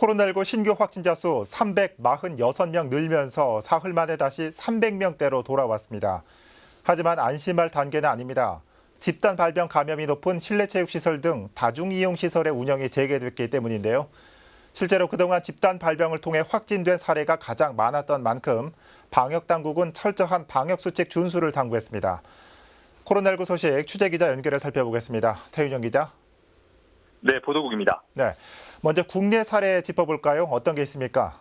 코로나19 신규 확진자 수 346명 늘면서 사흘 만에 다시 300명대로 돌아왔습니다. 하지만 안심할 단계는 아닙니다. 집단 발병 감염이 높은 실내 체육시설 등 다중이용시설의 운영이 재개됐기 때문인데요. 실제로 그동안 집단 발병을 통해 확진된 사례가 가장 많았던 만큼 방역당국은 철저한 방역수칙 준수를 당부했습니다. 코로나19 소식 취재기자 연결해 살펴보겠습니다. 태윤영 기자. 네, 보도국입니다. 네. 먼저 국내 사례 짚어볼까요? 어떤 게 있습니까?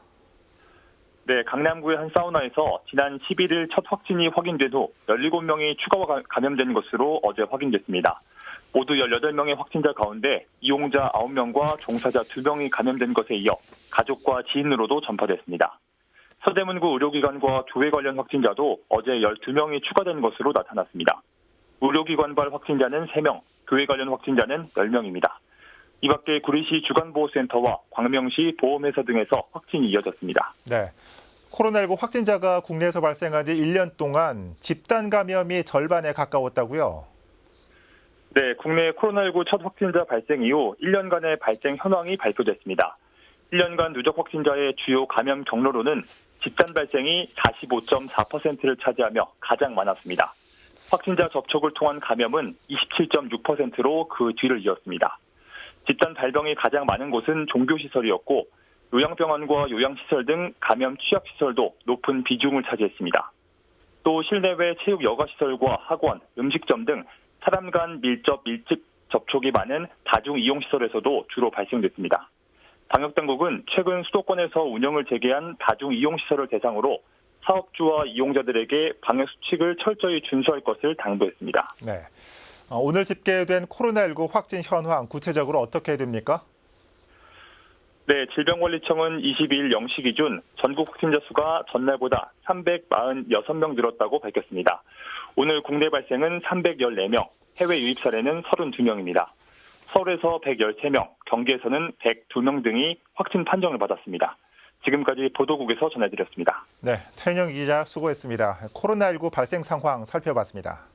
네, 강남구의 한 사우나에서 지난 11일 첫 확진이 확인된 후 17명이 추가 가- 감염된 것으로 어제 확인됐습니다. 모두 18명의 확진자 가운데 이용자 9명과 종사자 2명이 감염된 것에 이어 가족과 지인으로도 전파됐습니다. 서대문구 의료기관과 교회 관련 확진자도 어제 12명이 추가된 것으로 나타났습니다. 의료기관발 확진자는 3명, 교회 관련 확진자는 10명입니다. 이 밖에 구리시 주간보호센터와 광명시 보험회사 등에서 확진이 이어졌습니다. 네. 코로나19 확진자가 국내에서 발생한 지 1년 동안 집단 감염이 절반에 가까웠다고요? 네, 국내 코로나19 첫 확진자 발생 이후 1년간의 발생 현황이 발표됐습니다. 1년간 누적 확진자의 주요 감염 경로로는 집단 발생이 45.4%를 차지하며 가장 많았습니다. 확진자 접촉을 통한 감염은 27.6%로 그 뒤를 이었습니다. 집단 발병이 가장 많은 곳은 종교시설이었고 요양병원과 요양시설 등 감염 취약시설도 높은 비중을 차지했습니다. 또 실내외 체육 여가시설과 학원, 음식점 등 사람 간 밀접 밀집 접촉이 많은 다중 이용 시설에서도 주로 발생됐습니다. 방역 당국은 최근 수도권에서 운영을 재개한 다중 이용 시설을 대상으로 사업주와 이용자들에게 방역 수칙을 철저히 준수할 것을 당부했습니다. 네. 어, 오늘 집계된 코로나19 확진 현황 구체적으로 어떻게 됩니까? 네, 질병관리청은 22일 0시 기준 전국 확진자 수가 전날보다 346명 늘었다고 밝혔습니다. 오늘 국내 발생은 314명, 해외 유입 사례는 32명입니다. 서울에서 113명, 경기에서는 102명 등이 확진 판정을 받았습니다. 지금까지 보도국에서 전해드렸습니다. 네. 태윤영 기자 수고했습니다. 코로나19 발생 상황 살펴봤습니다.